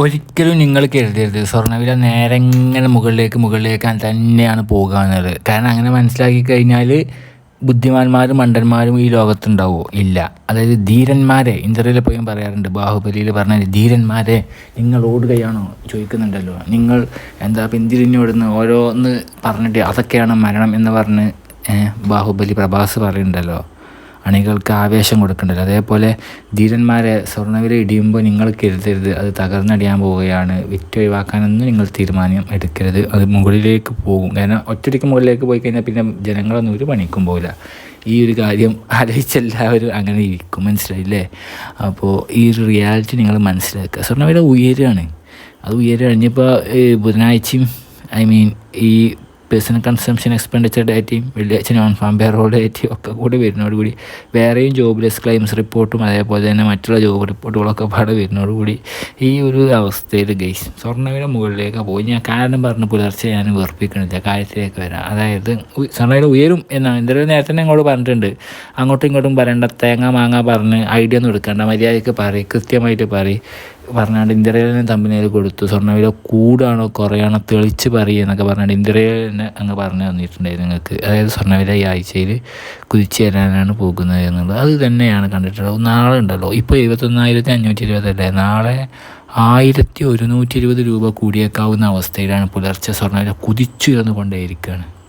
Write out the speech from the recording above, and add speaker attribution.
Speaker 1: ഒരിക്കലും നിങ്ങൾ കരുതരുത്. സ്വർണവില നേരെ ഇങ്ങനെ മുകളിലേക്ക് മുകളിലേക്ക് തന്നെയാണ് പോകുക എന്നുള്ളത് കാരണം അങ്ങനെ മനസ്സിലാക്കി കഴിഞ്ഞാൽ ബുദ്ധിമാന്മാരും മണ്ടന്മാരും ഈ ലോകത്തുണ്ടാവുമോ ഇല്ല. അതായത് ധീരന്മാരെ ഇന്റർവ്യൂവിൽ പോയും പറയാറുണ്ട് ബാഹുബലിയിൽ പറഞ്ഞ ധീരന്മാരെ നിങ്ങൾ ഓടുകയാണോ? ചോദിക്കുന്നുണ്ടല്ലോ. നിങ്ങൾ എന്താ പിന്തിരിഞ്ഞോടുന്ന് ഓരോന്ന് പറഞ്ഞിട്ട് അതൊക്കെയാണ് മരണം എന്ന് പറഞ്ഞ് ബാഹുബലി പ്രഭാസ് പറയുന്നുണ്ടല്ലോ. അണികൾക്ക് ആവേശം കൊടുക്കേണ്ടത്. അതേപോലെ ധീരന്മാരെ സ്വർണവില ഇടിയുമ്പോൾ നിങ്ങൾ കരുതരുത്. അത് തകർന്നടിയാൻ പോവുകയാണ്. വിറ്റ് ഒഴിവാക്കാനൊന്നും നിങ്ങൾ തീരുമാനം എടുക്കരുത്. അത് മുകളിലേക്ക് പോകും. കാരണം ഒറ്റയ്ക്ക് മുകളിലേക്ക് പോയി കഴിഞ്ഞാൽ പിന്നെ ജനങ്ങളൊന്നും ഒരു പണിക്കും പോകില്ല ഈ ഒരു കാര്യം ആലോചിച്ചെല്ലാവരും അങ്ങനെ ഇരിക്കും. മനസ്സിലായില്ലേ? അപ്പോൾ ഈ ഒരു റിയാലിറ്റി നിങ്ങൾ മനസ്സിലാക്കുക. സ്വർണവില ഉയരുകയാണ്. അത് ഉയരുകയാണ് ഇനിയിപ്പോൾ ബുധനാഴ്ചയും ഐ മീൻ ഈ പേഴ്സണൽ കൺസംഷൻ എക്സ്പെൻഡിച്ചർ ഡേറ്റയും വെള്ളിയാഴ്ച നോൺ ഫാം പേറോൾ ഡേറ്റയും ഒക്കെ കൂടി വരുന്നതോടുകൂടി വേറെയും ജോബ്ലെസ് ക്ലെയിംസ് റിപ്പോർട്ടും അതേപോലെ തന്നെ മറ്റുള്ള ജോബ് റിപ്പോർട്ടുകളൊക്കെ പാടെ വരുന്നതോടുകൂടി ഈ ഒരു അവസ്ഥയിൽ ഗൈസ് സ്വർണവില മുകളിലേക്ക് പോയി. ഞാൻ കാരണം പറഞ്ഞ് പുലർച്ചെ ഞാൻ വെറുപ്പിക്കണില്ല. കാര്യത്തിലേക്ക് വരാം. അതായത് സ്വർണവില ഉയരും എന്നാണ്. എന്തായാലും നേരത്തെ തന്നെ ഇങ്ങോട്ട് പറഞ്ഞിട്ടുണ്ട്. അങ്ങോട്ടും ഇങ്ങോട്ടും പറയേണ്ട തേങ്ങ മാങ്ങ പറഞ്ഞ് ഐഡിയ ഒന്നും എടുക്കേണ്ട. മര്യാദയ്ക്ക് പറയും. കൃത്യമായിട്ട് പറയും. പറഞ്ഞാണ്ട് ഇന്ത്യയിലെ തമ്മിൽ കൊടുത്തു. സ്വർണവില കൂടാണോ കുറയാണോ തെളിച്ച് പറയുക എന്നൊക്കെ പറഞ്ഞാണ്ട് ഇന്ത്യയിൽ അങ്ങ് പറഞ്ഞു തന്നിട്ടുണ്ടായിരുന്നു നിങ്ങൾക്ക്. അതായത് സ്വർണവില ഈ ആഴ്ചയിൽ കുതിച്ചു തരാനാണ് പോകുന്നത് എന്നുള്ളത്. അത് തന്നെയാണ് കണ്ടിട്ടുള്ളത്. നാളെ ഉണ്ടല്ലോ. ഇപ്പോൾ എഴുപത്തൊന്നായിരത്തി അഞ്ഞൂറ്റി ഇരുപതല്ലേ നാളെ ആയിരത്തി ഒരുന്നൂറ്റി ഇരുപത് രൂപ കൂടിയേക്കാവുന്ന അവസ്ഥയിലാണ് പുലർച്ചെ സ്വർണവില കുതിച്ചുയർന്നു കൊണ്ടേയിരിക്കുകയാണ്